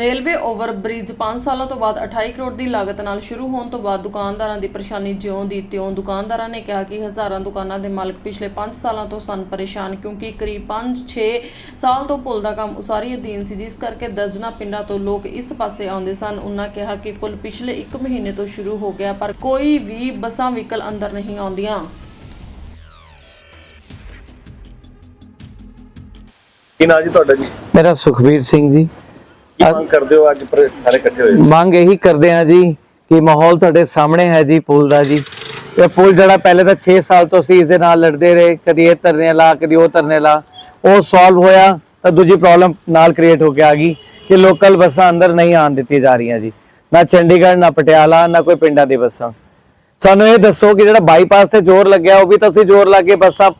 Railway over bridge 5 ਸਾਲਾਂ ਤੋਂ ਬਾਅਦ 28 ਕਰੋੜ ਦੀ ਲਾਗਤ ਨਾਲ ਸ਼ੁਰੂ ਹੋਣ ਤੋਂ ਬਾਅਦ ਦੁਕਾਨਦਾਰਾਂ ਦੀ ਪਰੇਸ਼ਾਨੀ ਜਿਉਂ ਦੀ ਤਿਉਂ ਦੁਕਾਨਦਾਰਾਂ ਨੇ ਕਿਹਾ ਕਿ ਹਜ਼ਾਰਾਂ ਦੁਕਾਨਾਂ ਦੇ ਮਾਲਕ ਪਿਛਲੇ 5 ਸਾਲਾਂ ਤੋਂ ਸਨ ਪਰੇਸ਼ਾਨ ਕਿਉਂਕਿ ਕਰੀਬ 5-6 ਸਾਲ ਤੋਂ ਪੁਲ ਦਾ ਕੰਮ ਉਸਾਰੀ ਅਧੀਨ ਸੀ ਜਿਸ ਕਰਕੇ ਦਰਜਨਾ ਪਿੰਡਾਂ ਤੋਂ ਲੋਕ ਇਸ ਪਾਸੇ ਆਉਂਦੇ ਸਨ। ਉਹਨਾਂ ਕਿਹਾ ਕਿ ਪੁਲ ਪਿਛਲੇ 1 ਮਹੀਨੇ ਤੋਂ ਸ਼ੁਰੂ ਹੋ ਗਿਆ ਪਰ ਕੋਈ ਵੀ ਬੱਸਾਂ ਵਹੀਕਲ ਅੰਦਰ ਨਹੀਂ ਆਉਂਦੀਆਂ। ਕੀ ਨਾਂ ਜੀ ਤੁਹਾਡਾ ਜੀ? ਮੇਰਾ ਸੁਖਵੀਰ ਸਿੰਘ ਜੀ। ਕੀ ਮੰਗ ਕਰਦੇ ਹੋ ਅੱਜ ਪਰ ਸਾਰੇ ਇਕੱਠੇ ਹੋਏ? ਮੰਗ ਇਹੀ ਕਰਦੇ ਆ ਜੀ ਕਿ ਮਾਹੌਲ ਤੁਹਾਡੇ ਸਾਹਮਣੇ ਹੈ ਜੀ ਪੁਲ ਦਾ ਜੀ। ਇਹ ਪੁਲ ਜਿਹੜਾ ਪਹਿਲੇ ਤਾਂ 6 ਸਾਲ ਤੋਂ ਸੀ ਇਸ ਦੇ ਨਾਲ ਲੜਦੇ ਰਹੇ, ਕਦੀ ਇਹ ਧਰਨੇ ਲਾ, ਕਦੀ ਉਹ ਧਰਨੇ ਲਾ। ਉਹ ਸੋਲਵ ਹੋਇਆ ਤਾਂ ਦੂਜੀ ਪ੍ਰੋਬਲਮ ਨਾਲ ਕ੍ਰੀਏਟ ਹੋ ਕੇ ਆ ਗਈ ਕਿ ਲੋਕਲ ਬੱਸਾਂ ਅੰਦਰ ਨਹੀਂ ਆਉਣ ਦਿੱਤੀਆਂ ਜਾ ਰਹੀਆਂ ਜੀ। ਨਾ ਚੰਡੀਗੜ੍ਹ, ਨਾ ਪਟਿਆਲਾ, ਨਾ ਕੋਈ ਪਿੰਡਾਂ ਦੀ ਬੱਸਾਂ। ਸਾਨੂੰ ਇਹ ਦੱਸੋ ਕਿ ਜਿਹੜਾ ਬਾਈਪਾਸ ਤੇ ਜ਼ੋਰ ਲੱਗਿਆ, ਉਹ ਵੀ ਤਾਂ ਅਸੀਂ ਜ਼ੋਰ ਲਾ ਕੇ ਬੱਸਾਂ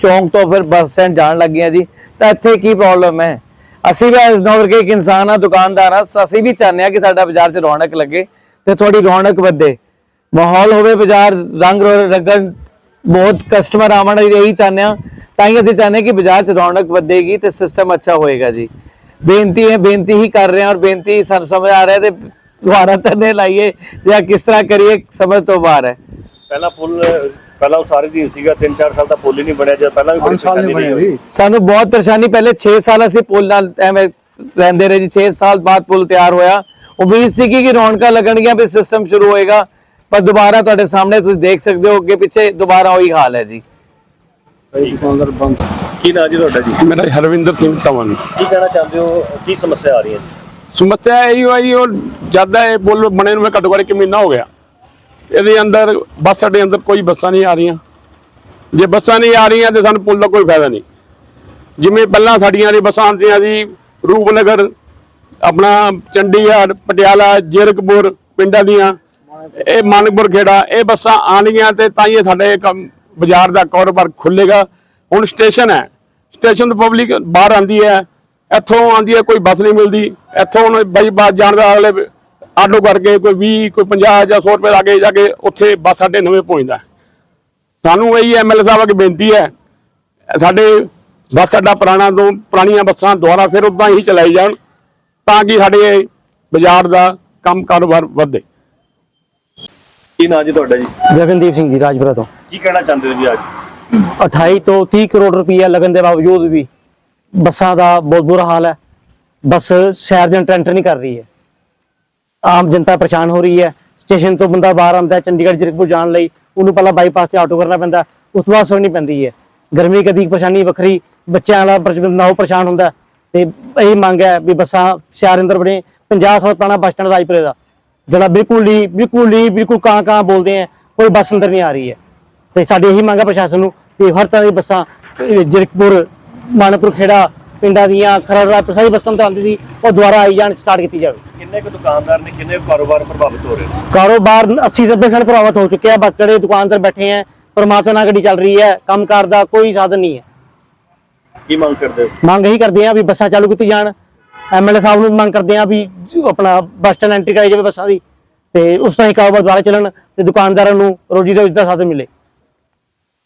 ਚੌਂਕ ਤੋਂ ਫਿਰ ਬੱਸ ਸਟੈਂਡ ਜਾਣ ਲੱਗੀਆਂ ਜੀ। ਤਾਂ ਇੱਥੇ ਕੀ ਪ੍ਰੋਬਲਮ ਹੈ? ਅਸੀਂ ਵੀ ਇਸ ਨੌਕਰ ਕੇ ਇੱਕ ਇਨਸਾਨ ਆ, ਦੁਕਾਨਦਾਰ ਆ ਅਸੀਂ ਵੀ ਚਾਹੁੰਦੇ ਆ ਕਿ ਸਾਡਾ ਬਾਜ਼ਾਰ 'ਚ ਰੌਣਕ ਲੱਗੇ ਤੇ ਥੋੜੀ ਰੌਣਕ ਵਧੇ। ਮਾਹੌਲ ਹੋਵੇ ਬਾਜ਼ਾਰ, ਰੰਗ ਰੋ- ਬਹੁਤ ਕਸਟਮਰ ਆਵਣ ਇਹੀ ਚਾਹੁੰਦੇ ਆ ਤਾਂ ਹੀ ਅਸੀਂ ਚਾਹੁੰਦੇ ਹਾਂ ਕਿ ਬਾਜ਼ਾਰ 'ਚ ਰੌਣਕ ਵਧੇਗੀ ਤੇ ਸਿਸਟਮ ਅੱਛਾ ਹੋਏਗਾ ਜੀ। ਬੇਨਤੀ ਹੈ ਬੇਨਤੀ ਹੀ ਕਰ ਰਹੇ ਹਾਂ ਔਰ ਬੇਨਤੀ ਸਾਨੂੰ ਸਮਝ ਆ ਰਿਹਾ ਤੇ ਦੁਬਾਰਾ ਧਰਨੇ ਲਾਈਏ ਜਾਂ ਕਿਸ ਤਰ੍ਹਾਂ ਕਰੀਏ, ਸਮਝ ਤੋਂ ਬਾਹਰ ਹੈ। ਪਹਿਲਾ ਪੁੱਲ ਪਹਿਲਾਂ ਉਸਾਰੀ ਦੀ ਸੀਗਾ 3-4 ਸਾਲ ਦਾ ਪੁੱਲ ਹੀ ਨਹੀਂ ਬਣਿਆ ਜਦ ਪਹਿਲਾਂ ਵੀ ਬੜੀ ਪਰੇਸ਼ਾਨੀ ਰਹੀ ਹੋਈ। ਸਾਨੂੰ ਬਹੁਤ ਪਰੇਸ਼ਾਨੀ ਪਹਿਲੇ 6 ਸਾਲ ਅਸੀਂ ਪੁੱਲ ਨਾਲ ਐਵੇਂ ਰਹਿੰਦੇ ਰਹੇ ਜੀ 6 ਸਾਲ ਬਾਅਦ ਪੁੱਲ ਤਿਆਰ ਹੋਇਆ। ਉਮੀਦ ਸੀ ਕਿ ਰੌਣਕਾਂ ਲੱਗਣਗੀਆਂ ਵੀ ਸਿਸਟਮ ਸ਼ੁਰੂ ਹੋਏਗਾ ਪਰ ਦੁਬਾਰਾ ਤੁਹਾਡੇ ਸਾਹਮਣੇ ਤੁਸੀਂ ਦੇਖ ਸਕਦੇ ਹੋ ਅੱਗੇ ਪਿੱਛੇ ਦੁਬਾਰਾ ਉਹੀ ਹਾਲ ਹੈ ਜੀ। ਕੀ ਨਾਂ ਜੀ ਤੁਹਾਡਾ ਜੀ? ਮੇਰਾ ਹਰਵਿੰਦਰ ਸਿੰਘ ਤਵਨ ਕੀ ਕਹਿਣਾ ਚਾਹੁੰਦੇ ਹੋ ਕੀ ਸਮੱਸਿਆ ਆ ਰਹੀ ਹੈ ਜੀ? ਸਮੱਸਿਆ ਇਹੀ ਹੋਈ ਉਹ ਜ਼ਿਆਦਾ ਇਹ ਪੁੱਲ ਬਣੇ ਨੂੰ ਘੱਟੋ ਘੱਟ ਇੱਕ ਮਹੀਨਾ ਹੋ ਗਿਆ। ਇਹਦੇ ਅੰਦਰ ਬੱਸ ਅੱਡੇ ਅੰਦਰ ਕੋਈ ਬੱਸਾਂ ਨਹੀਂ ਆ ਰਹੀਆਂ। ਜੇ ਬੱਸਾਂ ਨਹੀਂ ਆ ਰਹੀਆਂ ਤੇ ਸਾਨੂੰ ਪੁੱਲ ਦਾ ਕੋਈ ਫਾਇਦਾ ਨਹੀਂ। ਜਿਵੇਂ ਪਹਿਲਾਂ ਸਾਡੀਆਂ ਦੀ ਬੱਸਾਂ ਆਉਂਦੀਆਂ ਸੀ, ਰੂਪਨਗਰ, ਆਪਣਾ ਚੰਡੀਗੜ੍ਹ, ਪਟਿਆਲਾ, ਜੀਰਕਪੁਰ ਪਿੰਡਾਂ ਦੀਆਂ, ਇਹ ਮਾਨਕਪੁਰ ਖੇੜਾ, ਇਹ ਬੱਸਾਂ ਆਣਗੀਆਂ ਤੇ ਤਾਂ ਹੀ ਸਾਡੇ ਕੰਮ ਬਾਜ਼ਾਰ ਦਾ ਕਾਰੋਬਾਰ ਖੁੱਲੇਗਾ। ਹੁਣ ਸਟੇਸ਼ਨ ਹੈ। ਸਟੇਸ਼ਨ ਤੋਂ ਪਬਲਿਕ ਬਾਹਰ ਆਂਦੀ ਹੈ। ਇੱਥੋਂ ਆਂਦੀ ਹੈ, ਕੋਈ ਬੱਸ ਨਹੀਂ ਮਿਲਦੀ। ਇੱਥੋਂ ਹੁਣ ਬਾਈ ਬਾਤ ਜਾਣ ਦਾ ਅਗਲੇ ਆਟੋ ਕਰਕੇ ਕੋਈ 20 ਕੋਈ 50 ਜਾਂ 100 ਰੁਪਏ ਲਾਗੇ ਜਾ ਕੇ ਉੱਥੇ ਬੱਸ ਸਾਡੇ ਨਵੇਂ ਪਹੁੰਚਦਾ। ਸਾਨੂੰ ਇਹੀ ਐਮਐਲਏ ਸਾਹਿਬ ਅੱਗੇ ਬੇਨਤੀ ਹੈ ਸਾਡੇ ਬੱਸ ਅੱਡਾ ਪੁਰਾਣਾ ਤੋਂ ਪੁਰਾਣੀਆਂ ਬੱਸਾਂ ਦੁਆਰਾ ਫਿਰ ਉਦਾਂ ਹੀ ਚਲਾਈ ਜਾਣ ਤਾਂ ਕਿ ਸਾਡੇ ਬਾਜ਼ਾਰ ਦਾ ਕੰਮ ਕਾਰੋਬਾਰ ਵਧੇ। ਕੀ ਨਾਂ ਜੀ ਤੁਹਾਡਾ ਜੀ? ਗਗਨਦੀਪ ਸਿੰਘ ਜੀ ਰਾਜਪੁਰਾ ਤੋਂ। ਕੀ ਕਹਿਣਾ ਚਾਹੁੰਦੇ ਹੋ ਜੀ ਅੱਜ? 28 ਤੋਂ 30 ਕਰੋੜ ਰੁਪਈਆ ਲੱਗਣ ਦੇ ਬਾਵਜੂਦ ਵੀ ਬੱਸਾਂ ਦਾ ਬਹੁਤ ਬੁਰਾ ਹਾਲ ਹੈ। ਬੱਸ ਸ਼ਹਿਰ ਦੇ ਐਂਟਰ ਨਹੀਂ ਕਰ ਰਹੀ ਹੈ। ਆਮ ਜਨਤਾ ਪਰੇਸ਼ਾਨ ਹੋ ਰਹੀ ਹੈ। ਸਟੇਸ਼ਨ ਤੋਂ ਬੰਦਾ ਬਾਹਰ ਆਉਂਦਾ ਚੰਡੀਗੜ੍ਹ, ਜੀਰਕਪੁਰ ਜਾਣ ਲਈ। ਉਹਨੂੰ ਪਹਿਲਾਂ ਬਾਈਪਾਸ ਤੇ ਆਟੋ ਕਰਨਾ ਪੈਂਦਾ। ਉਸ ਤੋਂ ਬਾਅਦ ਸੁਣਨੀ ਪੈਂਦੀ ਹੈ। ਗਰਮੀ ਕਦੀ ਪਰੇਸ਼ਾਨੀ ਵੱਖਰੀ, ਬੱਚਿਆਂ ਵਾਲਾ ਨਾ ਉਹ ਪਰੇਸ਼ਾਨ ਹੁੰਦਾ। ਤੇ ਇਹ ਮੰਗ ਹੈ ਵੀ ਬੱਸਾਂ ਸ਼ਹਿਰ ਅੰਦਰ ਬਣੇ 50 ਸਾਲ ਪੁਰਾਣਾ ਬੱਸ ਸਟੈਂਡ ਰਾਜਪੁਰੇ ਦਾ। ਜਿਹੜਾ ਬਿਲਕੁਲ ਹੀ ਬਿਲਕੁਲ ਹੀ ਬਿਲਕੁਲ ਕਾਂ ਕਾਂ ਬੋਲਦੇ ਆ ਕੋਈ ਬੱਸ ਅੰਦਰ ਨਹੀਂ ਆ ਰਹੀ ਹੈ। ਤੇ ਸਾਡੀ ਇਹੀ ਮੰਗ ਹੈ ਪ੍ਰਸ਼ਾਸਨ ਨੂੰ ਕਿ ਹਰ ਤਰ੍ਹਾਂ ਦੀ ਬੱਸਾਂ, ਜ਼ਰਕਪੁਰ ਮਾਨਪੁਰ ਖੇੜਾ ਪਿੰਡਾਂ ਦੀਆਂ ਖਰੜਾ ਸਾਰੀ ਬੱਸਾਂ ਤਾਂ ਆਉਂਦੀ ਸੀ ਉਹ ਦੁਬਾਰਾ ਆਈ ਜਾਣ ਸਟਾਰਟ ਕੀਤੀ ਜਾਵੇ। ਕਿੰਨੇ ਕੁ ਦੁਕਾਨਦਾਰ ਨੇ ਕਿੰਨੇ ਕੁ ਕਾਰੋਬਾਰ ਪ੍ਰਭਾਵਿਤ ਹੋ ਰਹੇ ਨੇ? ਕਾਰੋਬਾਰ 80 90% ਪ੍ਰਭਾਵਿਤ ਹੋ ਚੁੱਕਿਆ ਬਸ ਜਿਹੜੇ ਦੁਕਾਨਦਾਰ ਬੈਠੇ ਹੈ ਪਰਮਾਤਮਾ ਨਾਲ ਗੱਡੀ ਚੱਲ ਰਹੀ ਹੈ ਕੰਮਕਾਰ ਦਾ ਕੋਈ ਸਾਧਨ ਨਹੀਂ ਹੈ। ਕੀ ਮੰਗ ਕਰਦੇ ਹੋ? ਮੰਗ ਇਹੀ ਕਰਦੇ ਆ ਵੀ ਬੱਸਾਂ ਚਾਲੂ ਕੀਤੀ ਜਾਣ। ਐਮਐਲਏ ਸਾਹਿਬ ਨੂੰ ਮੰਗ ਕਰਦੇ ਆ ਵੀ ਜੋ ਆਪਣਾ ਬੱਸ ਸਟੈਂਡ ਐਂਟਰੀ ਕਰਾਈ ਜਾਵੇ ਬੱਸਾਂ ਦੀ ਤੇ ਉਸ ਤਰ੍ਹਾਂ ਹੀ ਕਾਰੋਬਾਰ ਦੁਆਰਾ ਚੱਲਣ ਤੇ ਦੁਕਾਨਦਾਰਾਂ ਨੂੰ ਰੋਜੀ ਰੋਟੀ ਦਾ ਸਾਧਨ ਮਿਲੇ।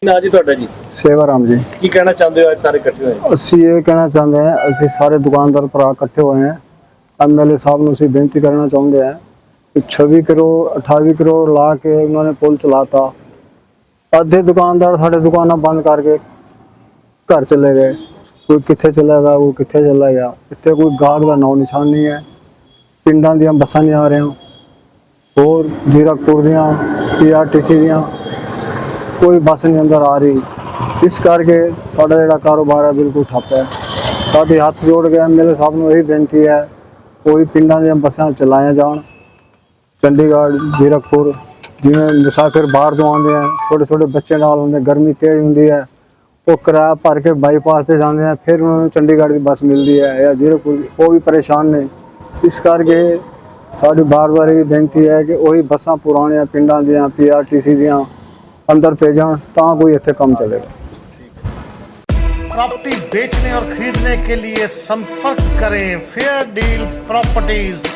ਨਾਂ ਜੀ ਤੁਹਾਡਾ ਜੀ? ਸੇਵਾਰਾਮ ਜੀ। ਕੀ ਕਹਿਣਾ ਚਾਹੁੰਦੇ ਹੋ ਅੱਜ ਸਾਰੇ ਇਕੱਠੇ ਹੋਏ? ਅਸੀਂ ਇਹ ਕਹਿਣਾ ਚਾਹੁੰਦੇ ਹਾਂ ਅਸੀਂ ਸਾਰੇ ਦੁਕਾਨਦਾਰ ਭਰਾ ਇਕੱਠੇ ਹੋਏ ਹਾਂ। ਐਮਐਲਏ ਸਾਹਿਬ ਨੂੰ ਅਸੀਂ ਬੇਨਤੀ ਕਰਨਾ ਚਾਹੁੰਦੇ ਹਾਂ ਕਿ 26 ਕਰੋੜ 28 ਕਰੋੜ ਲਾ ਕੇ ਉਹਨਾਂ ਨੇ ਪੁਲ ਚਲਾਤਾ। ਅੱਧੇ ਦੁਕਾਨਦਾਰ ਸਾਡੇ ਦੁਕਾਨਾਂ ਬੰਦ ਕਰਕੇ ਘਰ ਚਲੇ ਗਏ। ਕੋਈ ਕਿੱਥੇ ਚਲਾ ਗਿਆ ਉਹ ਕਿੱਥੇ ਚਲਾ ਗਿਆ। ਇੱਥੇ ਕੋਈ ਗਾਹਕ ਦਾ ਨਾਂ ਨਿਸ਼ਾਨ ਨਹੀਂ ਹੈ। ਪਿੰਡਾਂ ਦੀਆਂ ਬੱਸਾਂ ਨਹੀਂ ਆ ਰਹੀਆਂ। ਹੋਰ ਜੀਰਕਪੁਰ ਦੀਆਂ ਪੀਆਰਟੀਸੀ ਦੀਆਂ ਕੋਈ ਬੱਸ ਨਹੀਂ ਅੰਦਰ ਆ ਰਹੀ। ਇਸ ਕਰਕੇ ਸਾਡਾ ਜਿਹੜਾ ਕਾਰੋਬਾਰ ਹੈ ਬਿਲਕੁਲ ਠੱਪ ਹੈ। ਸਾਡੇ ਹੱਥ ਜੋੜ ਕੇ ਐਮਐਲਏ ਸਾਹਿਬ ਨੂੰ ਇਹੀ ਬੇਨਤੀ ਹੈ, ਕੋਈ ਪਿੰਡਾਂ ਦੀਆਂ ਬੱਸਾਂ ਚਲਾਈਆਂ ਜਾਣ। ਚੰਡੀਗੜ੍ਹ, ਜੀਰਕਪੁਰ, ਜਿਵੇਂ ਮੁਸਾਫਿਰ ਬਾਹਰ ਤੋਂ ਆਉਂਦੇ ਆ ਛੋਟੇ ਛੋਟੇ ਬੱਚੇ ਨਾਲ ਹੁੰਦੇ, ਗਰਮੀ ਤੇਜ਼ ਹੁੰਦੀ ਹੈ। ਉਹ ਕਿਰਾਇਆ ਭਰ ਕੇ ਬਾਈਪਾਸ ਤੇ ਜਾਂਦੇ ਆ, ਫਿਰ ਉਹਨਾਂ ਨੂੰ ਚੰਡੀਗੜ੍ਹ ਦੀ ਬੱਸ ਮਿਲਦੀ ਹੈ ਜਾਂ ਜੀਰਕਪੁਰ ਉਹ ਵੀ ਪਰੇਸ਼ਾਨ ਨੇ। ਇਸ ਕਰਕੇ ਸਾਡੀ ਬਾਰ-ਬਾਰ ਇਹ ਬੇਨਤੀ ਹੈ ਕਿ ਉਹੀ ਬੱਸਾਂ ਪੁਰਾਣੀਆਂ ਪਿੰਡਾਂ ਦੀਆਂ ਪੀਆਰਟੀਸੀ ਦੀਆਂ ਅੰਦਰ ਭੇਜਣ ਤਾਂ ਕੋਈ ਇੱਥੇ ਕੰਮ ਚੱਲੇਗਾ प्रॉपर्टी बेचने और खरीदने के लिए संपर्क करें फेयर डील प्रॉपर्टीज